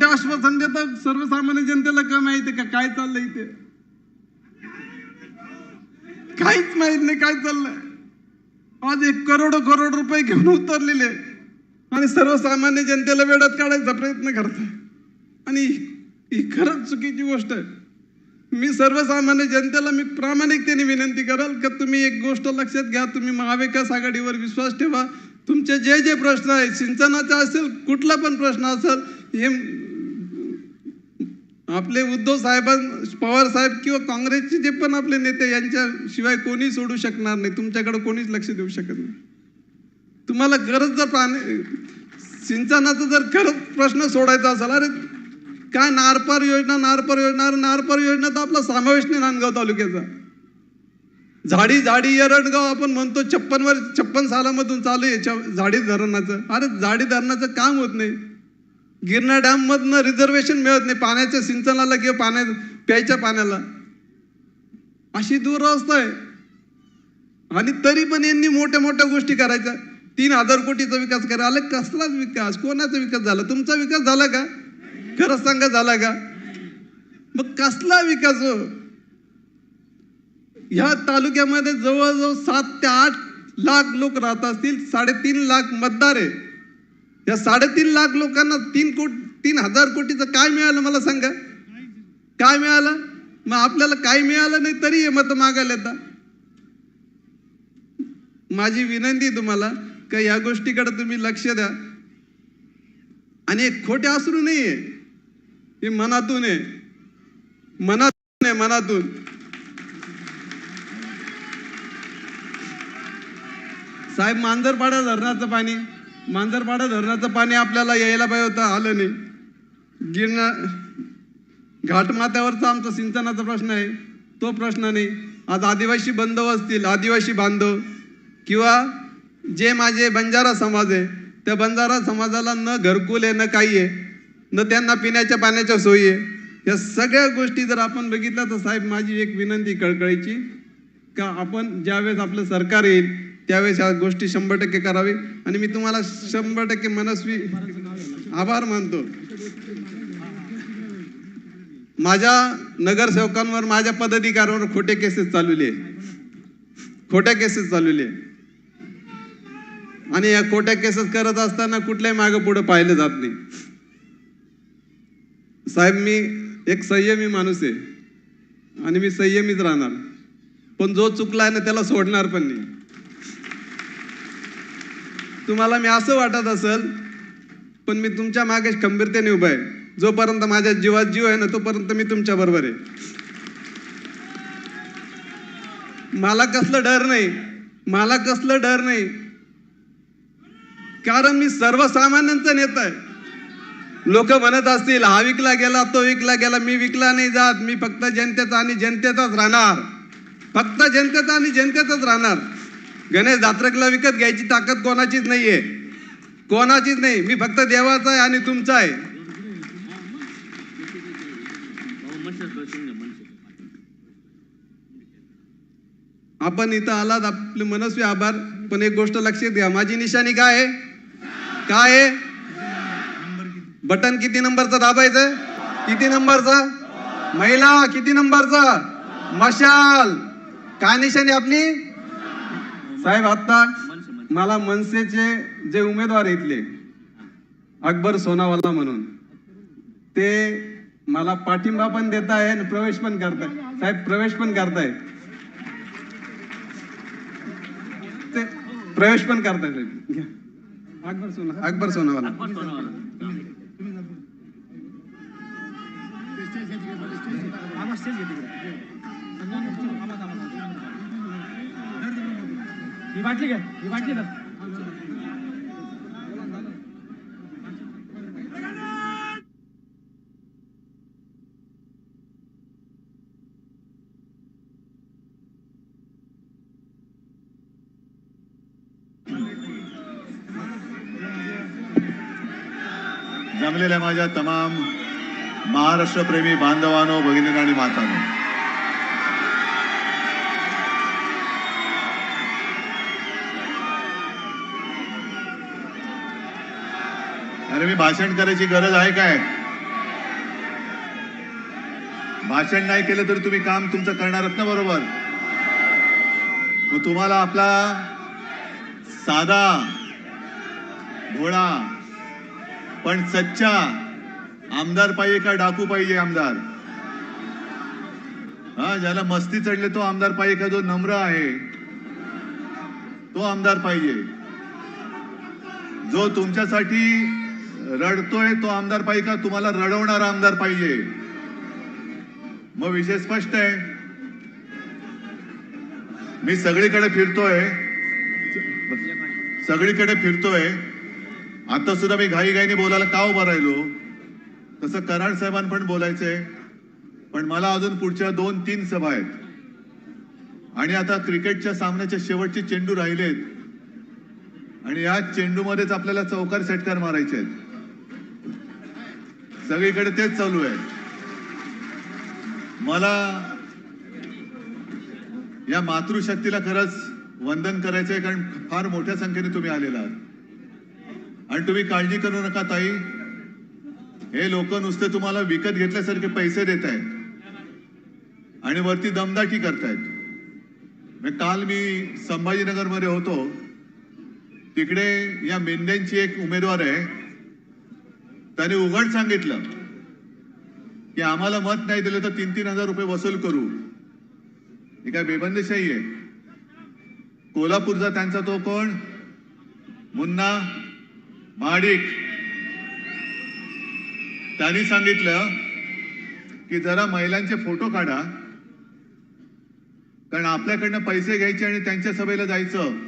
खोटे आश्वासन देतात सर्वसामान्य जनतेला का माहिती का? काय चाललंय इथे? काहीच माहीत नाही काय चाललंय. आज एक करोड करोड रुपये घेऊन उतरलेले आणि सर्वसामान्य जनतेला वेळात काढायचा प्रयत्न करताय. आणि ही खरंच चुकीची गोष्ट आहे. मी सर्वसामान्य जनतेला मी प्रामाणिकतेने विनंती कराल का तुम्ही एक गोष्ट लक्षात घ्या तुम्ही महाविकास आघाडीवर विश्वास ठेवा. तुमचे जे जे प्रश्न आहेत सिंचनाचा असेल कुठला पण प्रश्न असेल हे आपले उद्धव साहेबां पवार साहेब किंवा काँग्रेसचे जे पण आपले नेते यांच्याशिवाय कोणी सोडू शकणार नाही. तुमच्याकडे कोणीच लक्ष देऊ शकत नाही. तुम्हाला गरज जर पाणी सिंचनाचा जर खरंच प्रश्न सोडायचा असेल अरे काय नारपार योजना नारपार योजना नारपार योजना तर आपला समावेश नाही नांदगाव तालुक्याचा. झाडी झाडी एरडगाव आपण म्हणतो छप्पन वर छप्पन सालामधून चालू आहे छ- झाडी धरणाचं. अरे झाडी धरणाचं काम होत नाही. गिरणा डॅम मधनं रिझर्वेशन मिळत नाही. पाण्याच्या सिंचनाला किंवा पाण्या प्यायच्या पाण्याला. अशी दुरवस्था आहे. आणि तरी पण यांनी मोठ्या मोठ्या गोष्टी करायच्या. तीन हजार कोटीचा विकास करा आले कसलाच विकास? कोणाचा विकास झाला? तुमचा विकास झाला का? खरंच सांगा झाला का? मग कसला विकास हो? ह्या तालुक्यामध्ये जवळजवळ सात ते आठ लाख लोक राहत असतील. साडेतीन लाख मतदार आहे. या साडेतीन लाख लोकांना तीन कोट तीन हजार कोटीचं काय मिळालं मला सांगा? काय मिळालं? मग आपल्याला काय मिळालं नाही तरी हे मत मागायला येतात. माझी विनंती आहे तुम्हाला का या गोष्टीकडे तुम्ही लक्ष द्या. आणि एक खोटे असू नाहीये. हे मनातून आहे. मनातून आहे मनातून. साहेब मांजरपाडा धरणाचं पाणी. मांजरपाडा धरणाचं पाणी आपल्याला यायला पाहिजे होतं आलं नाही. गिरणं घाटमाथ्यावरचा आमचा सिंचनाचा प्रश्न आहे. तो प्रश्न नाही. आज आदिवासी बंधव असतील आदिवासी बांधव किंवा जे माझे बंजारा समाज आहे त्या बंजारा समाजाला न घरकुल आहे न काही आहे न त्यांना पिण्याच्या पाण्याच्या सोयी आहे या सगळ्या गोष्टी जर आपण बघितल्या तर साहेब माझी एक विनंती कळकळीची का आपण ज्यावेळेस आपलं सरकार येईल त्यावेळेस ह्या गोष्टी शंभर टक्के करावी. आणि मी तुम्हाला शंभर टक्के मनस्वी आभार मानतो. माझ्या नगरसेवकांवर माझ्या पदाधिकाऱ्यांवर खोटे केसेस चालवले. खोट्या केसेस चालवले. आणि या खोट्या केसेस करत असताना कुठल्याही मागे पुढे पाहिलं जात नाही. साहेब मी एक संयमी माणूस आहे. आणि मी संयमीच राहणार. पण जो चुकला आहे ना त्याला सोडणार पण नाही. तुम्हाला मी असं वाटत असेल पण मी तुमच्या मागे खंबीरतेने उभा आहे. जोपर्यंत माझ्या जीवात जीव आहे ना तोपर्यंत मी तुमच्या बरोबर आहे. मला कसलं डर नाही मला कसलं डर नाही. कारण मी सर्वसामान्यांचा नेता आहे. लोक म्हणत असतील हा विकला गेला तो विकला गेला मी विकला नाही जात मी फक्त जनतेचा आणि जनतेचाच राहणार. फक्त जनतेचा आणि जनतेचाच राहणार. गणेश दात्रकला विकत घ्यायची ताकद कोणाचीच नाही आहे कोणाचीच नाही. मी फक्त देवाचा आहे आणि तुमचा आहे. आपण इथं आलात. आपले मनस्वी आभार. पण एक गोष्ट लक्षात घ्या. माझी निशाणी काय आहे? काय आहे? बटन किती नंबरचं दाबायचं? किती नंबरचा? महिला किती नंबरचा? मशाल. काय निशाणी आपली? साहेब आता मला मनसेचे जे उमेदवार इथले अकबर सोनावाला म्हणून ते मला पाठिंबा पण देत आहे आणि प्रवेश पण करताय. साहेब प्रवेश पण करताय ते प्रवेश पण करताय साहेब घ्या. अकबर सोना अकबर सोनावाला. ही बाटली घ्या ही बाटली ना. जमलेल्या माझ्या तमाम महाराष्ट्रप्रेमी बांधवानो भगिनी आणि मातानो अरे मी भाषण करायची गरज आहे काय? भाषण नाही केलं तर तुम्ही काम तुमचं करणारच ना बरोबर? मग तुम्हाला आपला साधा भोळा पण सच्चा आमदार पाहिजे का डाकू पाहिजे आमदार? हा ज्याला मस्ती चढले तो आमदार पाहिजे का? जो नम्र आहे तो आमदार पाहिजे. जो तुमच्यासाठी रडतोय तो आमदार पाहिजे का? तुम्हाला रडवणारा आमदार पाहिजे. मग विषय स्पष्ट आहे. मी सगळीकडे फिरतोय. सगळीकडे फिरतोय. आता सुद्धा मी घाई घाईने बोलायला का उभा राहिलो? तसं कराड साहेबांना पण बोलायचंय. पण मला अजून पुढच्या दोन तीन सभा आहेत. आणि आता क्रिकेटच्या सामन्याचे शेवटचे चेंडू राहिलेत. आणि या चेंडूमध्येच आपल्याला चौकार षटकार मारायचे आहेत. सगळीकडे तेच चालू आहे. मला या मातृशक्तीला खरंच वंदन करायचंय कारण फार मोठ्या संख्येने तुम्ही आलेला आहात. आणि तुम्ही काळजी करू नका ताई. हे लोक नुसते तुम्हाला विकत घेतल्यासारखे पैसे देत आहेत. आणि वरती दमदाटी करतायत. म्हणजे काल मी संभाजीनगरमध्ये होतो. तिकडे या मेंढ्यांची एक उमेदवार आहे. त्याने उघड सांगितलं की आम्हाला मत नाही दिलं तर तीन तीन हजार रुपये वसूल करू. ही काय बेबंदीशाही आहे? कोल्हापूरचा त्यांचा तो कोण? मुन्ना महाडिक त्यांनी सांगितलं की जरा महिलांचे फोटो काढा. कारण आपल्याकडनं पैसे घ्यायचे आणि त्यांच्या सभेला जायचं.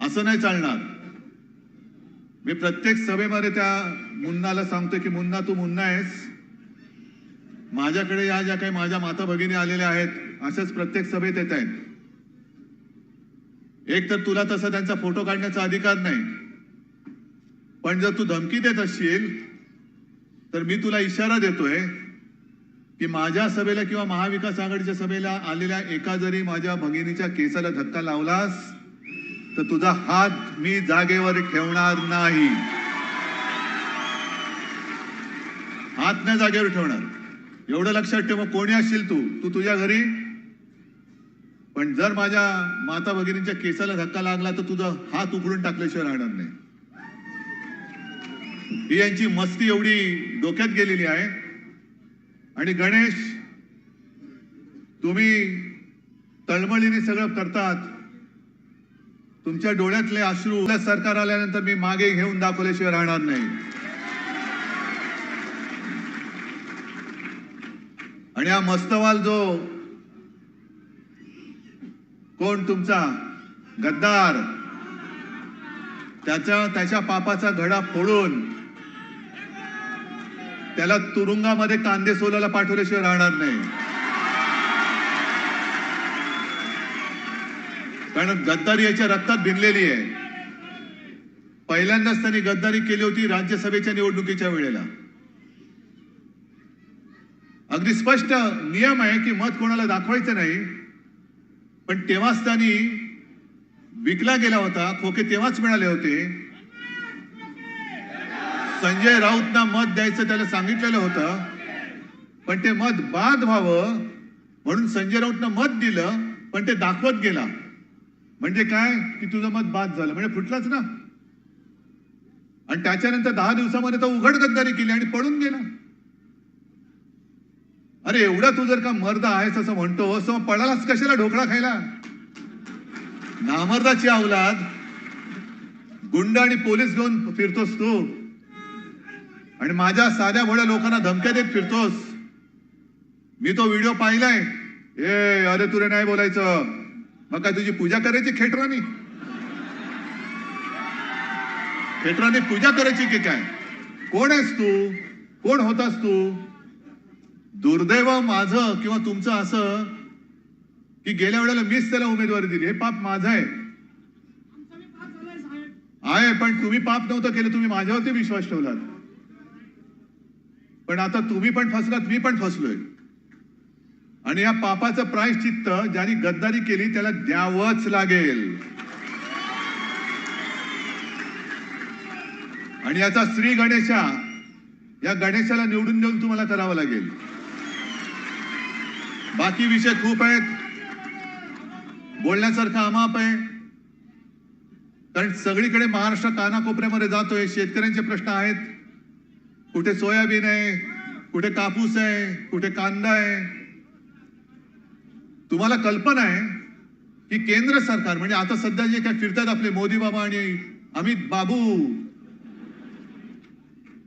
असं नाही चालणार. मी प्रत्येक सभेमध्ये त्या मुन्नाला सांगतो की मुन्ना तू मुन्ना आहेस? माझ्याकडे या ज्या काही माझ्या माता भगिनी आलेल्या आहेत अशाच प्रत्येक सभेत येत आहेत. एक तर तुला तसा त्यांचा फोटो काढण्याचा अधिकार नाही. पण जर तू धमकी देत असशील तर मी तुला इशारा देतोय की माझ्या सभेला किंवा महाविकास आघाडीच्या सभेला आलेल्या एका जरी माझ्या भगिनीच्या केसाला धक्का लावलास तर तुझा हात मी जागेवर ठेवणार नाही. हात नाही जागेवर ठेवणार. एवढं लक्षात ठेव कोणी असशील तू? तू तुझ्या घरी? पण जर माझ्या माता भगिनींच्या केसाला धक्का लागला तर तुझा हात उघडून टाकल्याशिवाय राहणार नाही. ही यांची मस्ती एवढी डोक्यात गेलेली आहे. आणि गणेश तुम्ही तळमळीने सगळं करतात. तुमच्या डोळ्यातले अश्रू सरकार आल्यानंतर मी मागे घेऊन दाखवल्याशिवाय राहणार नाही. आणि हा मस्तवाल जो कोण तुमचा? गद्दार. त्याचा त्याच्या पापाचा घडा फोडून त्याला तुरुंगामध्ये कांदे सोलायला पाठवल्याशिवाय राहणार नाही. कारण गद्दारी याच्या रक्तात भिनलेली आहे. पहिल्यांदाच त्यांनी गद्दारी केली होती राज्यसभेच्या निवडणुकीच्या वेळेला. अगदी स्पष्ट नियम आहे की मत कोणाला दाखवायचं नाही पण तेव्हाच त्यांनी विकला गेला होता खोके तेव्हाच मिळाले होते. संजय राऊतना मत द्यायचं त्याला सांगितलेलं होतं पण ते मत बाद व्हावं म्हणून संजय राऊतनं मत दिलं पण ते दाखवत गेला. म्हणजे काय? की तुझं मत बाद झालं. म्हणजे फुटलंच ना. आणि त्याच्यानंतर दहा दिवसामध्ये तो उघड गद्दारी केली आणि पळून गेला. अरे एवढा तू जर का मर्द आहेस असं म्हणतो असं मग पळालाच कशाला ढोकळा खायला? नामर्दाची अवलाद गुंड आणि पोलीस घेऊन फिरतोस तू. आणि माझ्या साध्या भोळ्या लोकांना धमक्या देत फिरतोस. मी तो व्हिडिओ पाहिलाय. ए अरे तुला नाही बोलायचं. मग काय तुझी पूजा करायची खेटरानी? खेटराने पूजा करायची की काय? कोण आहेस तू? कोण होतास तू? दुर्दैव माझं किंवा तुमचं असं की गेल्या वेळेला मीच त्याला उमेदवारी दिली. हे पाप माझं आहे. आहे पण तुम्ही पाप नव्हतं केलं. तुम्ही माझ्यावरती विश्वास ठेवलात. पण आता तुम्ही पण फसलात मी पण फसलोय. आणि या पापाचं प्रायश्चित्त ज्यांनी गद्दारी केली त्याला द्यावंच लागेल. आणि याचा श्री गणेशा या गणेशाला निवडून देऊन तुम्हाला करावं लागेल. बाकी विषय खूप आहेत. बोलण्यासारखं अमाप आहे. कारण सगळीकडे महाराष्ट्र कानाकोपऱ्यामध्ये जातोय शेतकऱ्यांचे प्रश्न आहेत. कुठे सोयाबीन आहे कुठे कापूस आहे कुठे कांदा आहे. तुम्हाला कल्पना आहे की केंद्र सरकार म्हणजे आता सध्या जे काय फिरतात आपले मोदी बाबा आणि अमित बाबू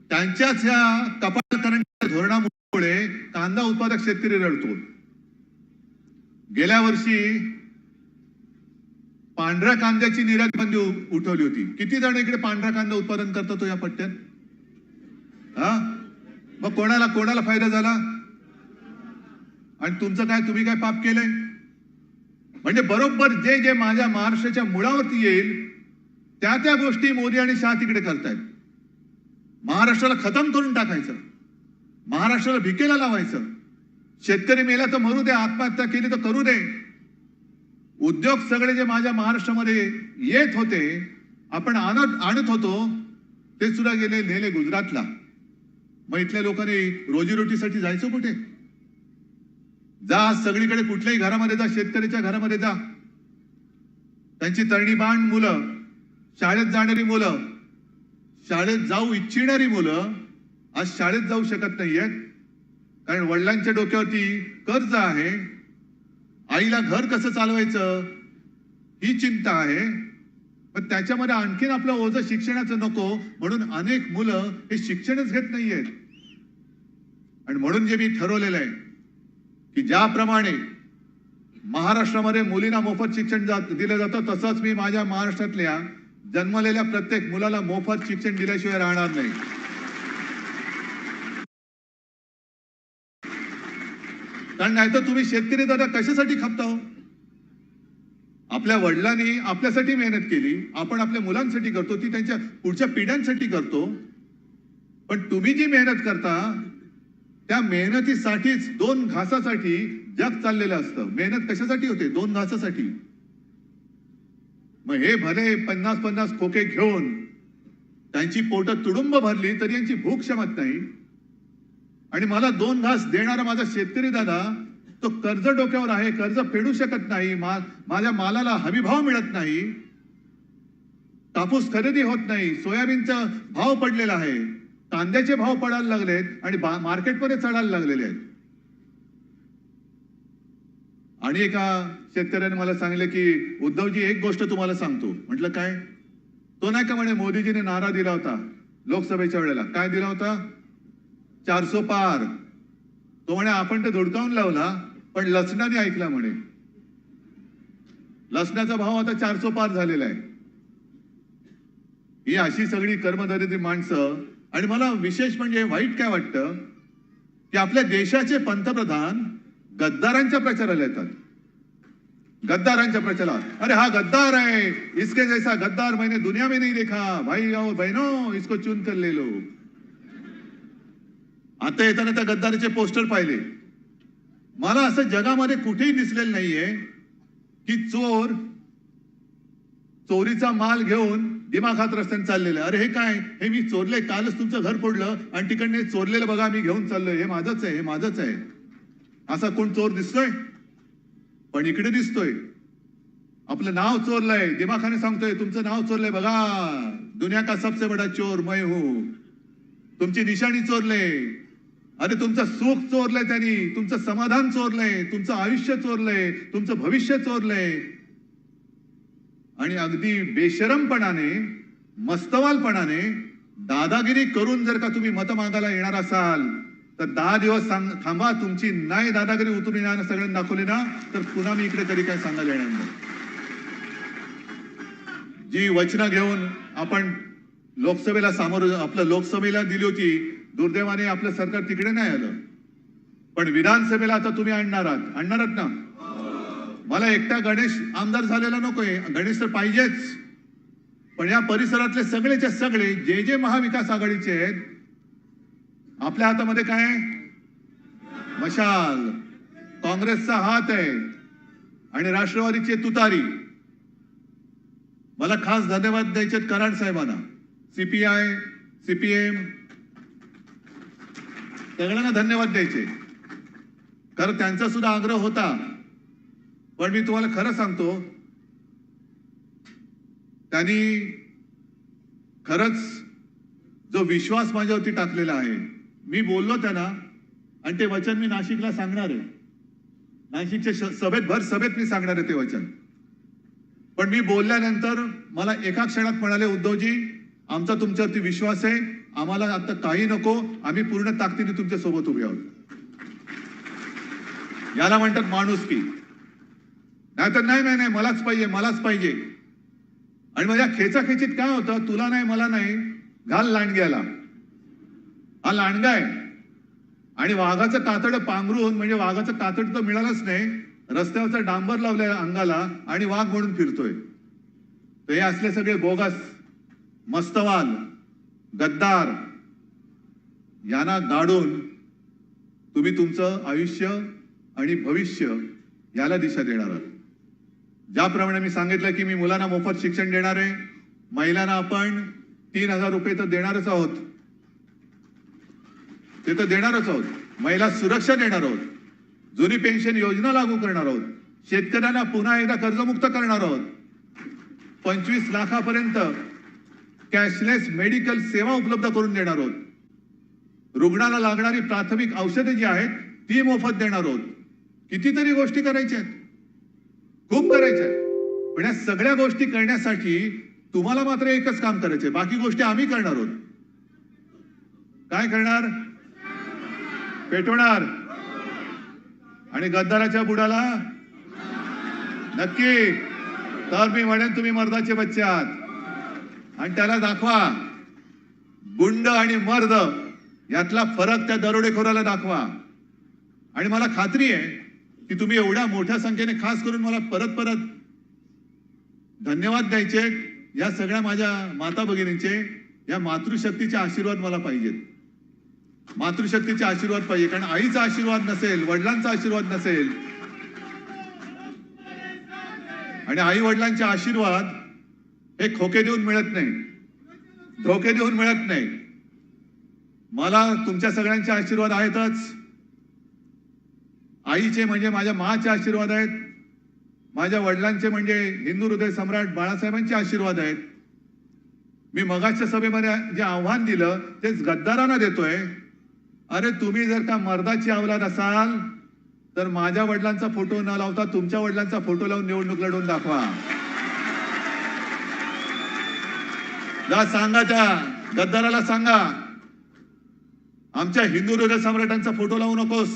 त्यांच्याच ह्या कपालकरांच्या धोरणामुळे कांदा उत्पादक शेतकरी रडतो. गेल्या वर्षी पांढऱ्या कांद्याची निर्यात बंदी उठवली होती. किती जण इकडे पांढरा कांदा उत्पादन करतात हो या पट्ट्यात? हा? मग कोणाला कोणाला फायदा झाला? आणि तुमचं काय तुम्ही काय पाप केलंय? म्हणजे बरोबर जे जे माझ्या महाराष्ट्राच्या मुळावरती येईल त्या त्या गोष्टी मोदी आणि शाह तिकडे करतायत. महाराष्ट्राला खतम करून टाकायचं. महाराष्ट्राला भिकेला लावायचं. शेतकरी मेला तर मरू दे आत्महत्या केली तर करू दे. उद्योग सगळे जे माझ्या महाराष्ट्रामध्ये येत होते आपण आणत आणत होतो ते सुद्धा गेले नेले गुजरातला. मग इथल्या लोकांनी रोजीरोटीसाठी जायचं कुठे? जा सगळीकडे कुठल्याही घरामध्ये जा शेतकऱ्याच्या घरामध्ये जा. त्यांची तरणीबाण मुलं शाळेत जाणारी मुलं शाळेत जाऊ इच्छिणारी मुलं आज शाळेत जाऊ शकत नाहीयेत. कारण वडिलांच्या डोक्यावरती कर्ज आहे. आईला घर कसं चालवायचं? ही चिंता आहे. पण त्याच्यामध्ये आणखीन आपलं ओझं शिक्षणाचं नको. म्हणून अनेक मुलं हे शिक्षणच घेत नाहीयेत. आणि म्हणून जे मी ठरवलेलं आहे की ज्याप्रमाणे महाराष्ट्रामध्ये मुलींना मोफत शिक्षण जात दिलं जातं तसंच मी माझ्या महाराष्ट्रातल्या जन्मलेल्या प्रत्येक मुलाला मोफत शिक्षण दिल्याशिवाय राहणार नाही. कारण नाहीतर तुम्ही शेतकरी दादा कशासाठी खपता हो? आपल्या वडिलांनी आपल्यासाठी मेहनत केली आपण आपल्या मुलांसाठी करतो ती त्यांच्या पुढच्या पिढ्यांसाठी करतो. पण तुम्ही जी मेहनत करता त्या मेहनतीसाठीच दोन घासासाठी जग चाललेलं असतं. मेहनत कशासाठी होते? दोन घासासाठी. मग हे भले पन्नास पन्नास खोके घेऊन त्यांची पोट तुडुंब भरली तरी यांची भूक क्षमत नाही. आणि मला दोन घास देणारा माझा शेतकरी दादा तो कर्ज डोक्यावर आहे कर्ज फेडू शकत नाही मा- माझ्या मालाला हमीभाव मिळत नाही. कापूस खरेदी होत नाही सोयाबीनचा भाव पडलेला आहे. कांद्याचे भाव पडायला लागलेत आणि मार्केटमध्ये चढायला लागलेले आहेत. आणि एका शेतकऱ्याने मला सांगितलं की उद्धवजी एक गोष्ट तुम्हाला सांगतो. म्हटलं काय? तो नाही का म्हणे मोदीजीने नारा दिला होता लोकसभेच्या वेळेला. काय दिला होता? चारसो पार. तो म्हणे आपण ते धुडकावून लावला पण लसणाने ऐकला म्हणे. लसणाचा भाव आता चारसो पार झालेला आहे. ही अशी सगळी कर्मदरिद्री माणसं आणि मला विशेष म्हणजे वाईट काय वाटतं? की आपल्या देशाचे पंतप्रधान गद्दारांच्या प्रचाराला येतात. गद्दारांच्या प्रचारात अरे हा गद्दार आहे. इसके जैसा गद्दार मैंने दुनिया में नहीं देखा. भाई और बहनो इसको चुन कर ले लो. आता येताना त्या गद्दारीचे पोस्टर पाहिले. मला असं जगामध्ये कुठेही दिसलेलं नाहीये की चोर चोरीचा माल घेऊन दिमाखात रस्त्याने चाललेलं अरे हे काय? हे मी चोरले कालच तुमचं घर फोडलं आणि तिकडने चोरलेलं बघा मी घेऊन चाललोय. हे माझंच आहे हे माझंच आहे. असा कोण चोर दिसतोय? पण इकडे दिसतोय. आपलं नाव चोरलंय. दिमाखाने सांगतोय तुमचं नाव चोरलंय. बघा दुनिया का सबसे बडा चोर? मैं हूं. तुमची निशाणी चोरले अरे तुमचं सुख चोरलंय त्यांनी. तुमचं समाधान चोरलंय. तुमचं आयुष्य चोरलंय. तुमचं भविष्य चोरलंय. आणि अगदी बेशरमपणाने मस्तवालपणाने दादागिरी करून जर का तुम्ही मत मागायला येणार असाल तर दहा दिवस सांग थांबा तुमची नाही दादागिरी उतरून येणार सगळ्यांना दाखवली ना तर पुन्हा मी इकडे तरी काय सांगायला येणार नाही. जी वचनं घेऊन आपण लोकसभेला सामोरं आपलं लोकसभेला दिली होती दुर्दैवाने आपलं सरकार तिकडे नाही आलं. पण विधानसभेला आता तुम्ही आणणार आहात. आणणार आहात ना? मला एकटा गणेश आमदार झालेला नकोय. गणेश तर पाहिजेच. पण या परिसरातले सगळेचे सगळे जे जे महाविकास आघाडीचे आहेत आपल्या हातामध्ये काय मशाल. काँग्रेसचा हात आहे. आणि राष्ट्रवादीची तुतारी. मला खास धन्यवाद द्यायचे कराड साहेबांना. सीपीआय सीपीएम सगळ्यांना धन्यवाद द्यायचे. कारण त्यांचा सुद्धा आग्रह होता. पण मी तुम्हाला खरं सांगतो त्यांनी खरंच जो विश्वास माझ्यावरती टाकलेला आहे मी बोललो त्यांना आणि ते वचन मी नाशिकला सांगणार आहे. नाशिकच्या सभेत भर सभेत मी सांगणार आहे ते वचन. पण मी बोलल्यानंतर मला एका क्षणात म्हणाले उद्धवजी आमचा तुमच्यावरती विश्वास आहे आम्हाला आता काही नको आम्ही पूर्ण ताकदीने तुमच्यासोबत उभे आहोत. याला म्हणतात माणूस की नाही तर नाही नाही नाही मलाच पाहिजे मलाच पाहिजे. आणि माझ्या खेचाखेचीत काय होतं? तुला नाही मला नाही. घाल लांडग्याला. हा लांडगा आहे. आणि वाघाचं कातड पांघरून म्हणजे वाघाचं कातड तर मिळालंच नाही रस्त्यावरचा डांबर लावलाय अंगाला आणि वाघ म्हणून फिरतोय. तर हे असले सगळे बोगस मस्तवाल गद्दार यांना गाडून तुम्ही तुमचं आयुष्य आणि भविष्य याला दिशा देणार आहात. ज्याप्रमाणे मी सांगितलं की मी मुलांना मोफत शिक्षण देणार आहे महिलांना आपण तीन हजार रुपये तर देणारच आहोत. ते तर देणारच आहोत. महिला सुरक्षा देणार आहोत. जुनी पेन्शन योजना लागू करणार आहोत. शेतकऱ्यांना पुन्हा एकदा कर्जमुक्त करणार आहोत. पंचवीस लाखापर्यंत कॅशलेस मेडिकल सेवा उपलब्ध करून देणार आहोत. रुग्णाला लागणारी प्राथमिक औषधे जी आहेत ती मोफत देणार आहोत. कितीतरी गोष्टी करायच्या आहेत. खूप करायच्या. आहेत पण या सगळ्या गोष्टी करण्यासाठी तुम्हाला मात्र एकच काम करायचंय. बाकी गोष्टी आम्ही करणार आहोत. काय करणार? पेटवणार. आणि गद्दाराच्या बुडाला? नक्की. तर मी म्हणेन तुम्ही मर्दाचे बच्चे आहात. आणि त्याला दाखवा. गुंड आणि मर्द यातला फरक त्या दरोडेखोराला दाखवा. आणि मला खात्री आहे की तुम्ही एवढ्या मोठ्या संख्येने खास करून मला परत परत धन्यवाद द्यायचे. या सगळ्या माझ्या माता भगिनींचे या मातृशक्तीचे आशीर्वाद मला पाहिजेत. मातृशक्तीचे आशीर्वाद पाहिजे कारण आईचा आशीर्वाद नसेल वडिलांचा आशीर्वाद नसेल. आणि आई वडिलांचे आशीर्वाद हे खोके देऊन मिळत नाही. धोके देऊन मिळत नाही. मला तुमच्या सगळ्यांचे आशीर्वाद आहेतच. आईचे म्हणजे माझ्या माचे आशीर्वाद आहेत. माझ्या वडिलांचे म्हणजे हिंदू हृदय सम्राट बाळासाहेबांचे आशीर्वाद आहेत. मी मगाच्या सभेमध्ये जे आव्हान दिलं तेच गद्दारांना देतोय. अरे तुम्ही जर का मर्दाची अवलाद असाल तर माझ्या वडिलांचा फोटो न लावता तुमच्या वडिलांचा फोटो लावून निवडणूक लढवून दाखवा. जा सांगा त्या गद्दाराला सांगा आमच्या हिंदू हृदय सम्राटांचा फोटो लावू नकोस.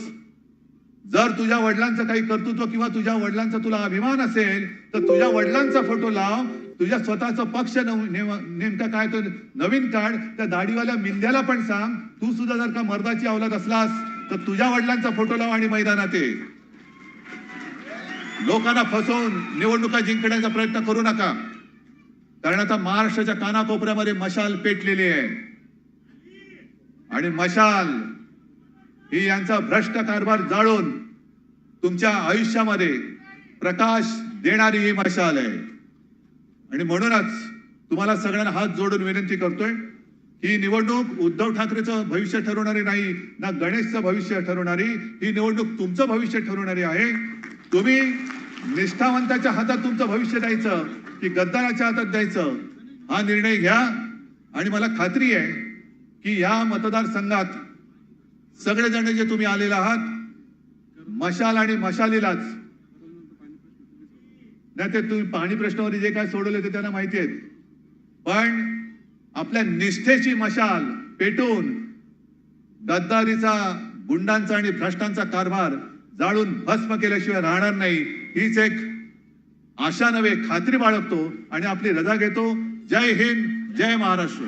जर तुझ्या वडिलांचं काही कर्तृत्व किंवा तुझ्या वडिलांचा तुला अभिमान असेल तर तुझ्या वडिलांचा फोटो लाव. तुझ्या स्वतःचा पक्ष नेमका काय तो नवीन काढ. त्या दाढीवाल्या मिंद्याला पण सांग. तू सुद्धा जर का मर्दाची अवलाद असलास तर तुझ्या वडिलांचा फोटो लाव आणि मैदानात ये. लोकांना फसवून निवडणुका जिंकण्याचा प्रयत्न करू नका. कारण आता महाराष्ट्राच्या कानाकोपऱ्यामध्ये मशाल पेटलेली आहे. आणि मशाल ही यांचा भ्रष्ट कारभार जाळून तुमच्या आयुष्यामध्ये प्रकाश देणारी ही मशाल आहे. आणि म्हणूनच तुम्हाला सगळ्यांना हात जोडून विनंती करतोय ही निवडणूक उद्धव ठाकरेचं भविष्य ठरवणारी नाही ना गणेशचं भविष्य ठरवणारी ही निवडणूक तुमचं भविष्य ठरवणारी आहे. तुम्ही निष्ठावंताच्या हातात तुमचं भविष्य द्यायचं की गद्दाराच्या हातात द्यायचं हा निर्णय घ्या. आणि मला खात्री आहे की या मतदारसंघात सगळेजण जे तुम्ही आलेले आहात मशाल आणि मशालीलाच. नाही ते तुम्ही पाणी प्रश्नावर जे काय सोडवले ते त्यांना माहिती आहेत. पण आपल्या निष्ठेची मशाल पेटून गद्दारीचा गुंडांचा आणि भ्रष्टांचा कारभार जाळून भस्म केल्याशिवाय राहणार नाही हीच एक आशा नव्हे खात्री बाळगतो आणि आपली रजा घेतो. जय हिंद जय महाराष्ट्र.